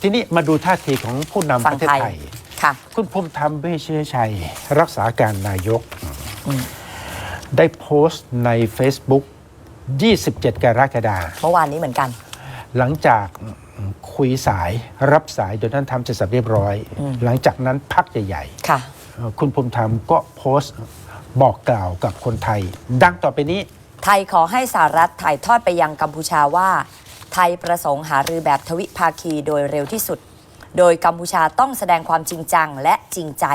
ทีนี้มาดูท่าทีของผู้นำฝั่ปงระเทศไทยไทย ค่ะ คุณภูมิธรรมเวชยชัย รักษาการนายกอืมได้โพสต์ใน Facebook 27 กรกฎาคมเมื่อวานนี้เหมือนกัน หลังจากคุยสายรับสายโดยท่านทำเสร็จสับเรียบร้อยอืมหลังจากนั้นพักใหญ่ค่ะๆเอ่อคุณภูมิธรรมก็โพสต์บอกกล่าวกับคนไทย ดังต่อไปนี้ ไทยขอให้สหรัฐถ่ายทอดไปยังกัมพูชาว่า ไทยประสงค์หารือแบบทวิภาคีโดยเร็วที่สุด โดยกัมพูชาต้องแสดงความจริงจังและจริงใจ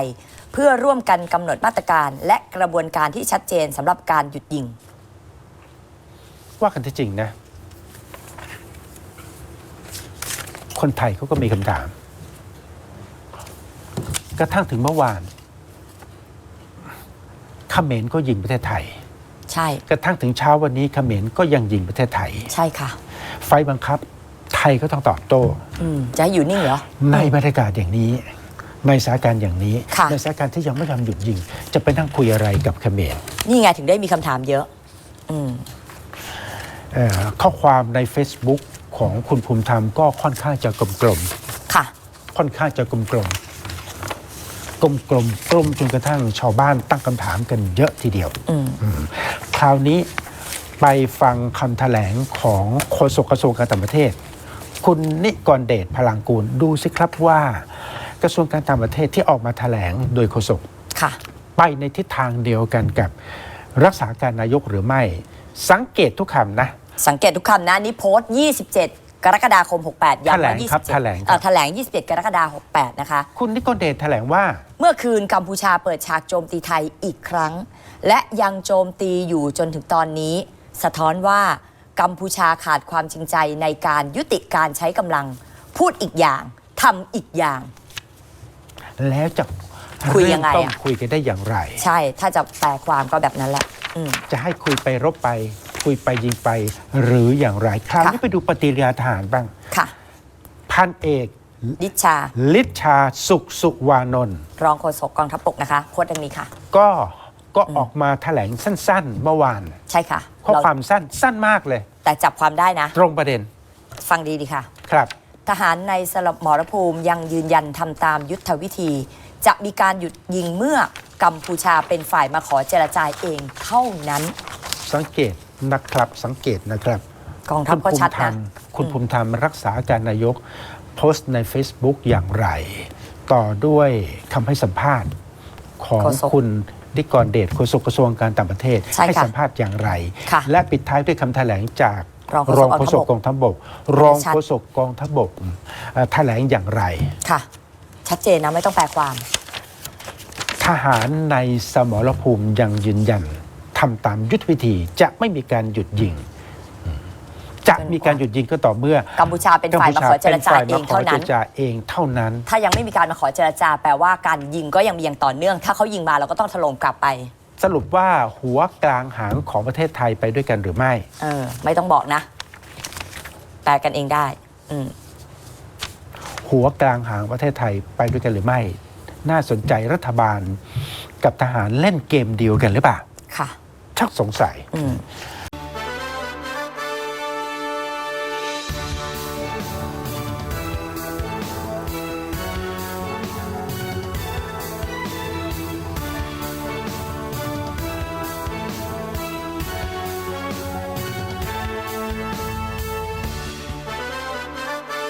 เพื่อร่วมกันกำหนดมาตรการและกระบวนการที่ชัดเจนสำหรับการหยุดยิง ว่ากันที่จริงนะ คนไทยเขาก็มีคำถาม กระทั่งถึงเมื่อวานเขมรก็ยิงประเทศไทย ใช่ กระทั่งถึงเช้าวันนี้เขมรก็ยังยิงประเทศไทย ใช่ค่ะ ไฟบังคับ ไทยก็ต้องตอบโต้อืมจะให้อยู่นิ่งเหรอ ในบรรยากาศอย่างนี้ ในสถานการณ์อย่างนี้ ค่ะ ในสถานการณ์ที่ยังไม่ยอมหยุดยิง จะไปนั่งคุยอะไรกับเขมร นี่ไงถึงได้มีคำถามเยอะ อืม เอ่อข้อความใน Facebook ของคุณภูมิธรรมก็ค่อนข้างจะกลมๆค่ะค่อนข้างจะกลมกลมกลมกลมๆกลมจนกระทั่งชาวบ้านตั้งคำถามกันเยอะทีเดียวอืม คราวนี้ ไปฟังคำแถลงของโฆษกกระทรวงการต่างประเทศ คุณนิกรเดชพลังกูลดูสิครับว่ากระทรวงการต่างประเทศที่ออกมาแถลงโดยโฆษกค่ะไปในทิศทางเดียวกันกับรักษาการนายกหรือไม่ สังเกตทุกคำนะ สังเกตทุกคำนะนี่โพสต์ 27 กรกฎาคม 68ย้ำว่าแถลงครับ27แถลงครับเอ่อแถลง 27 กรกฎาคม 68 นะคะ คุณนิกรเดชแถลงว่า เมื่อคืนกัมพูชาเปิดฉากโจมตีไทยอีกครั้ง และยังโจมตีอยู่จนถึงตอนนี้ สะท้อนว่ากัมพูชาขาดความจริงใจในการยุติการใช้กำลัง พูดอีกอย่างทำอีกอย่าง แล้วจะคุยยังไงอะเริ่มต้องคุยกันได้อย่างไร ใช่ถ้าจะแปลความก็แบบนั้นแหละอืม จะให้คุยไปรบไป คุยไปยิงไป หรืออย่างไร คราวนี้ค่ะ ไปดูปฏิกิริยาทหารบ้าง ค่ะ พันเอกดิชา ลิชชาสุขสุวานนท์รองโฆษกกองทัพบกนะคะโพสต์ดังนี้ค่ะ ก็ ก็ออกมาแถลงสั้น ๆ เมื่อวาน ใช่ค่ะข้อเราความสั้นสั้นมากเลย แต่จับความได้นะ ตรงประเด็นฟังดีดีค่ะ ครับ ทหารในสลบหมรภูมิยังยืนยันทำตามยุทธวิธี จะมีการหยุดยิงเมื่อกัมพูชาเป็นฝ่ายมาขอเจรจาเองเท่านั้น สังเกตนะครับสังเกตนะครับกองทัพคุณก็ภูชัดมิธรรนะมคุณภูมิธรรมรักษาการนายก โพสต์ใน Facebook อย่างไร ต่อด้วยคำให้สัมภาษณ์ของโฆษกคุณ ดิกรเดชโฆษกกระทรวงการต่างประเทศใช่ค่ะสัมภาษณ์อย่างไร ค่ะและปิดท้ายด้วยคำแถลงจากรองโฆษกโฆษกกองทัพบก รองชัด โฆษกกองทัพบกเอ่อแถลงอย่างไร ค่ะ ชัดเจนนะไม่ต้องแปลความ ทหารในสมรภูมิยังยืนยันทำตามยุทธวิธีจะไม่มีการหยุดยิง จะมีการหยุดยิงก็ต่อเมื่อกัมพูชาเป็นฝ่ายมาขอเจรจาเองเท่าเจนั้รนจาเองเท่านั้น ถ้ายังไม่มีการมาขอเจรจาแปลว่าการยิงก็ยังมีอย่างต่อเนื่อง ถ้าเขายิงมาเราก็ต้องถล่มกลับไป สรุปว่าหัวกลางหางของประเทศไทยไปด้วยกันหรือไม่ เออ ไม่ต้องบอกนะแปลกันเองได้ อืมหัวกลางหางประเทศไทยไปด้วยกันหรือไม่ น่าสนใจรัฐบาลกับทหารเล่นเกมเดียวกันหรือเปล่าค่ะชักสงสัยอืม